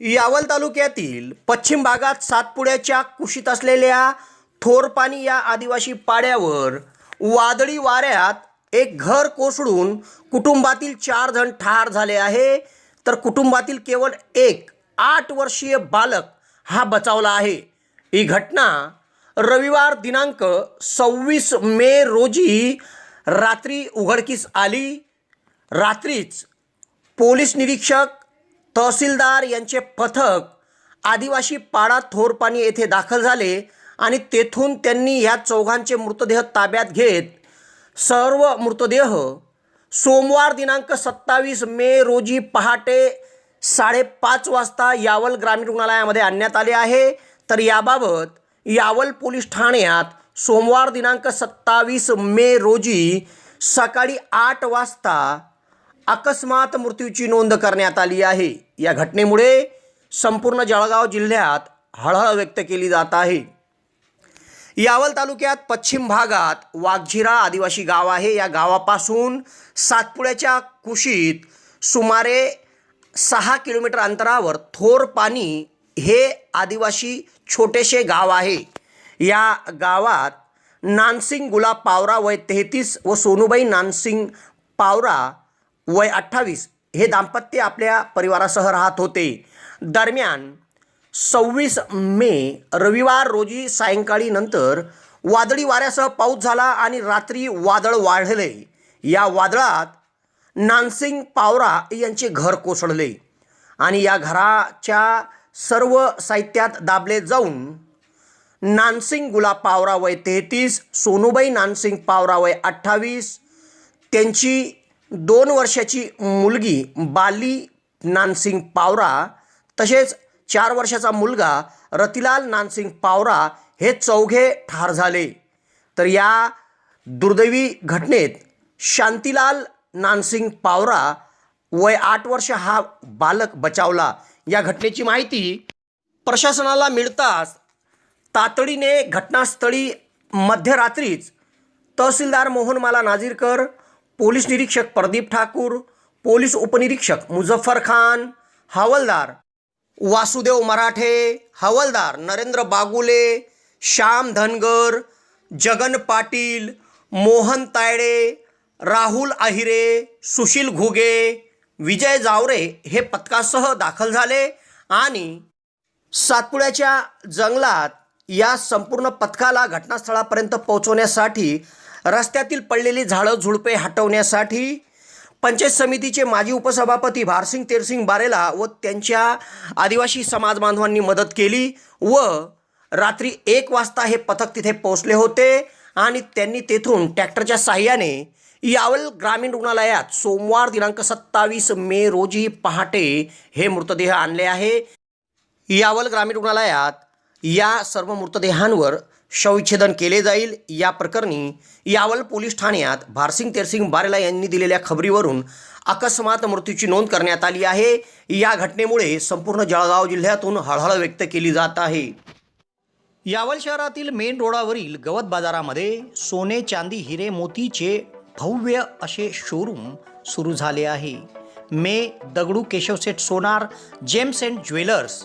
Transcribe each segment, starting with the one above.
यावल तालुक्यातील पश्चिम भागात सातपुड्याच्या कुशीत असलेल्या थोरपाणी या आदिवासी पाड्यावर वादळी वाऱ्यात एक घर कोसळून कुटुंबातील चार जण ठार झाले आहे. तर कुटुंबातील केवळ एक आठ वर्षीय बालक हा बचावला आहे. ही घटना रविवार दिनांक सव्वीस मे रोजी रात्री उघडकीस आली. रात्रीच पोलीस निरीक्षक तहसीलदार यांचे पथक आदिवासी पाडा थोरपाणी येथे दाखल झाले आणि तेथून त्यांनी ह्या चौघांचे मृतदेह ताब्यात घेत सर्व मृतदेह सोमवार दिनांक सत्तावीस मे रोजी पहाटे साडेपाच वाजता यावल ग्रामीण रुग्णालयामध्ये आणण्यात आले आहे. तर याबाबत यावल पोलीस ठाण्यात सोमवार दिनांक सत्तावीस मे रोजी सकाळी आठ वाजता अकस्मात मृत्यूची नोंद करण्यात आली आहे. या घटनेमुळे संपूर्ण जळगाव जिल्ह्यात हळहळ व्यक्त केली जात आहे. यावल तालुक्यात पश्चिम भागात वाघझिरा आदिवासी गाव आहे. या गावापासून सातपुड्याच्या कुशीत सुमारे सहा किलोमीटर अंतरावर थोर पाणी हे आदिवासी छोटेसे गाव आहे. या गावात नानसिंग गुलाब पावरा वय तेहतीस व सोनूबाई नानसिंग पावरा वय अठ्ठावीस हे दाम्पत्य आपल्या परिवारासह राहत होते. दरम्यान सव्वीस मे रविवार रोजी सायंकाळी नंतर वादळी वाऱ्यासह पाऊस झाला आणि रात्री वादळ वाढले. या वादळात नानसिंग पावरा यांचे घर कोसळले आणि या घराच्या सर्व साहित्यात दाबले जाऊन नानसिंग गुलाब पावरा वय तेहतीस सोनूबाई नानसिंग पावरा वय अठ्ठावीस त्यांची दोन वर्षाची मुलगी बाली नानसिंग पावरा तसेच चार वर्षाचा मुलगा रतिलाल नानसिंग पावरा हे चौघे ठार झाले. तर या दुर्दैवी घटनेत शांतीलाल नानसिंग पावरा वय आठ वर्ष हा बालक बचावला. या घटनेची माहिती प्रशासनाला मिळताच तातडीने घटनास्थळी मध्यरात्रीच तहसीलदार मोहनमाला नाझीरकर पोलीस निरीक्षक प्रदीप ठाकूर पोलीस उपनिरीक्षक मुझफ्फर खान हवालदार वासुदेव मराठे हवालदार नरेंद्र बागुले श्याम धनगर जगन पाटील मोहन तायडे राहुल आहिरे सुशील घुगे विजय जावरे हे पथकासह दाखल झाले आणि सातपुड्याच्या जंगलात या संपूर्ण पथकाला घटनास्थळापर्यंत पोहोचवण्यासाठी रस्त्यातील पडलेली झाडं झुडपे हटवण्यासाठी पंचायत समितीचे माजी उपसभापती भारसिंग तेरसिंग बारेला व त्यांच्या आदिवासी समाज बांधवांनी मदत केली व रात्री एक वाजता हे पथक तिथे पोहोचले होते आणि त्यांनी तेथून ट्रॅक्टरच्या साह्याने यावल ग्रामीण रुग्णालयात सोमवार दिनांक सत्तावीस मे रोजी पहाटे हे मृतदेह आणले आहे. यावल ग्रामीण रुग्णालयात या सर्व मृतदेहांवर शवविच्छेदन केले जाईल. या प्रकरणी यावल पोलीस ठाण्यात भारसिंग तेरसिंग बारेला यांनी दिलेल्या खबरीवरून अकस्मात मृत्यूची नोंद करण्यात आली आहे. या घटनेमुळे संपूर्ण जळगाव जिल्ह्यातून हळहळ व्यक्त केली जात आहे. यावल शहरातील मेन रोडावरील गवत बाजारामध्ये सोने चांदी हिरे मोतीचे भव्य असे शोरूम सुरू झाले आहे. मे Dagdu Keshavseth Sonar gems and jewellers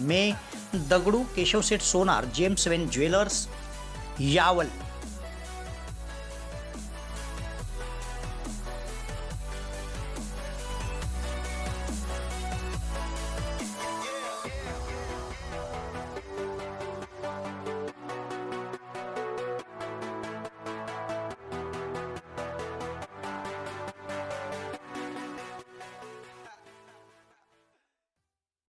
may Dagdu Keshavseth Sonar gems and jewellers Yawal.